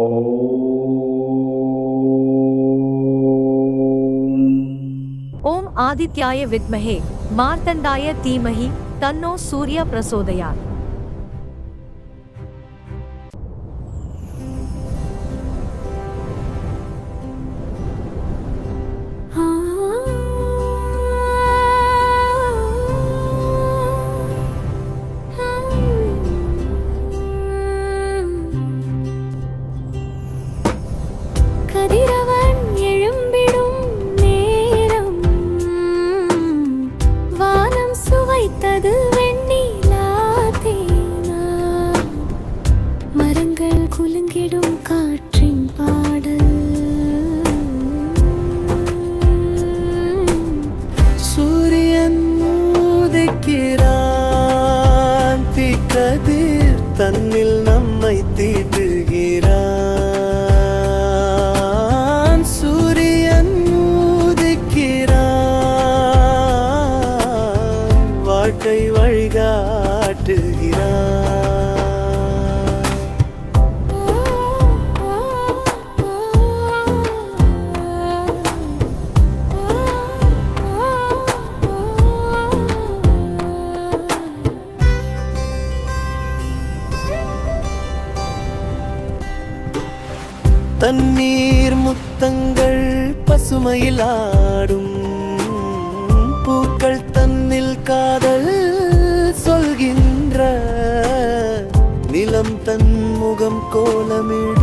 ओम आदित्याय विद्महे मार्तंडाय धीमहि तन्नो सूर्य प्रसोदयात् இருக்கிறான் தீக்கதிர் தன்னில் நம்மை தீட்டுகிறான். சூரியன் உதிக்கிறான். வாழ்க்கை வழிகாட்டுகிறான். தண்ணீர் முத்தங்கள் பசுமையில் ஆடும். பூக்கள் தன்னில் காதல் சொல்கின்ற. நிலம் தன் முகம் கோலமிடும்.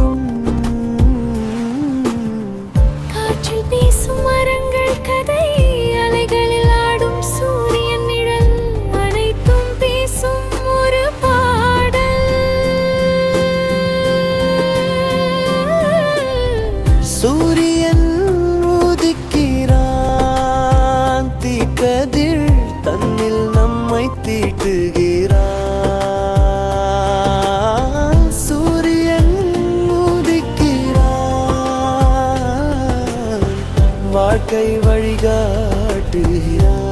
வாழ்க்கை வழிகாட்டுகிறார்.